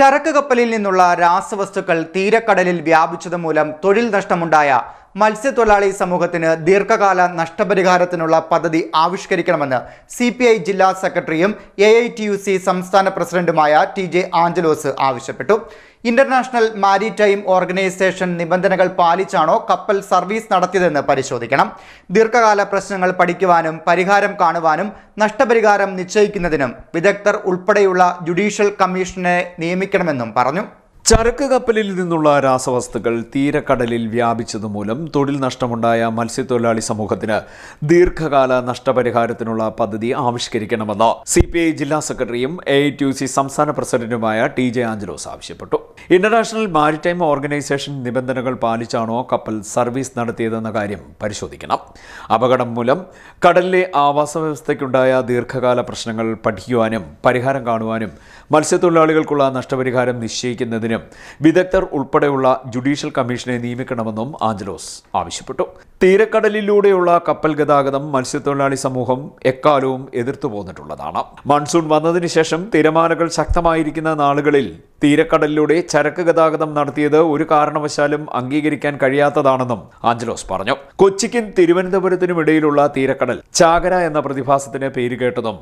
ചരക്ക് കപ്പലിൽ നിന്നുള്ള രാസവസ്തുക്കൾ തീരക്കടലിൽ വ്യാപിച്ചത് മൂലം തൊഴിൽ നഷ്ടമുണ്ടായ മത്സ്യത്തൊഴിലാളി സമൂഹത്തിന് ദീർഘകാല നഷ്ടപരിഹാരത്തിനുള്ള പദ്ധതി ആവിഷ്കരിക്കണമെന്ന് സി പി ഐ ജില്ലാ സെക്രട്ടറിയും A I T U C സംസ്ഥാന പ്രസിഡന്റുമായ ടി ജെ ആഞ്ചലോസ് ആവശ്യപ്പെട്ടു. ഇന്റർനാഷണൽ മാരിടൈം ഓർഗനൈസേഷൻ നിബന്ധനകൾ പാലിച്ചാണോ കപ്പൽ സർവീസ് നടത്തിയതെന്ന് പരിശോധിക്കണം. ദീർഘകാല പ്രശ്നങ്ങൾ പഠിക്കുവാനും പരിഹാരം കാണുവാനും നഷ്ടപരിഹാരം നിശ്ചയിക്കുന്നതിനും വിദഗ്ധർ ഉൾപ്പെടെയുള്ള ജുഡീഷ്യൽ കമ്മീഷനെ നിയമിക്കണമെന്നും പറഞ്ഞു. ചരക്ക് കപ്പലിൽ നിന്നുള്ള രാസവസ്തുക്കൾ തീരക്കടലിൽ വ്യാപിച്ചതുമൂലം തൊഴിൽ നഷ്ടമുണ്ടായ മത്സ്യത്തൊഴിലാളി സമൂഹത്തിന് ദീർഘകാല നഷ്ടപരിഹാരത്തിനുള്ള പദ്ധതി ആവിഷ്കരിക്കണമെന്ന് സി ജില്ലാ സെക്രട്ടറിയും എ സംസ്ഥാന പ്രസിഡന്റുമായ ടി ജെ ആഞ്ചലോസ് ആവശ്യപ്പെട്ടു. ഇന്റർനാഷണൽ മാരിടൈം ഓർഗനൈസേഷൻ നിബന്ധനകൾ പാലിച്ചാണോ കപ്പൽ സർവീസ് നടത്തിയതെന്ന കാര്യം പരിശോധിക്കണം. അപകടം മൂലം കടലിലെ ആവാസ വ്യവസ്ഥയ്ക്കുണ്ടായ ദീർഘകാല പ്രശ്നങ്ങൾ പഠിക്കുവാനും പരിഹാരം കാണുവാനും മത്സ്യത്തൊഴിലാളികൾക്കുള്ള നഷ്ടപരിഹാരം നിശ്ചയിക്കുന്നതിനും വിദഗ്ധർ ഉൾപ്പെടെയുള്ള ജുഡീഷ്യൽ കമ്മീഷനെ നിയമിക്കണമെന്നും ആഞ്ചലോസ് ആവശ്യപ്പെട്ടു. തീരക്കടലിലൂടെയുള്ള കപ്പൽ ഗതാഗതം മത്സ്യത്തൊഴിലാളി സമൂഹം എക്കാലവും എതിർത്തു പോന്നിട്ടുള്ളതാണ്. മൺസൂൺ വന്നതിന് ശേഷം തിരമാലകൾ ശക്തമായിരിക്കുന്ന നാളുകളിൽ തീരക്കടലിലൂടെ ചരക്ക് ഗതാഗതം നടത്തിയത് ഒരു കാരണവശാലും അംഗീകരിക്കാൻ കഴിയാത്തതാണെന്നും ആഞ്ചലോസ് പറഞ്ഞു. കൊച്ചിക്കും തിരുവനന്തപുരത്തിനും ഇടയിലുള്ള തീരക്കടൽ ചാകര എന്ന പ്രതിഭാസത്തിന് പേര് കേട്ടതും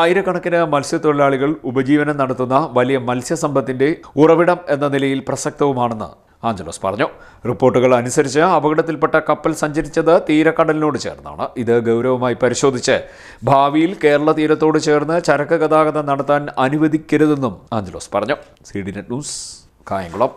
ആയിരക്കണക്കിന് മത്സ്യത്തൊഴിലാളികൾ ഉപജീവനം നടത്തുന്ന വലിയ മത്സ്യസമ്പത്തിന്റെ ഉറവിടം എന്ന നിലയിൽ പ്രസക്തവുമാണെന്ന് ആഞ്ചലോസ് പറഞ്ഞു. റിപ്പോർട്ടുകൾ അനുസരിച്ച് അപകടത്തിൽപ്പെട്ട കപ്പൽ സഞ്ചരിച്ചത് തീരക്കടലിനോട് ചേർന്നാണ്. ഇത് ഗൗരവമായി പരിശോധിച്ച് ഭാവിയിൽ കേരള തീരത്തോട് ചേർന്ന് ചരക്ക് ഗതാഗതം നടത്താൻ അനുവദിക്കരുതെന്നും ആഞ്ചലോസ് പറഞ്ഞു. C D net news Kayamkulam.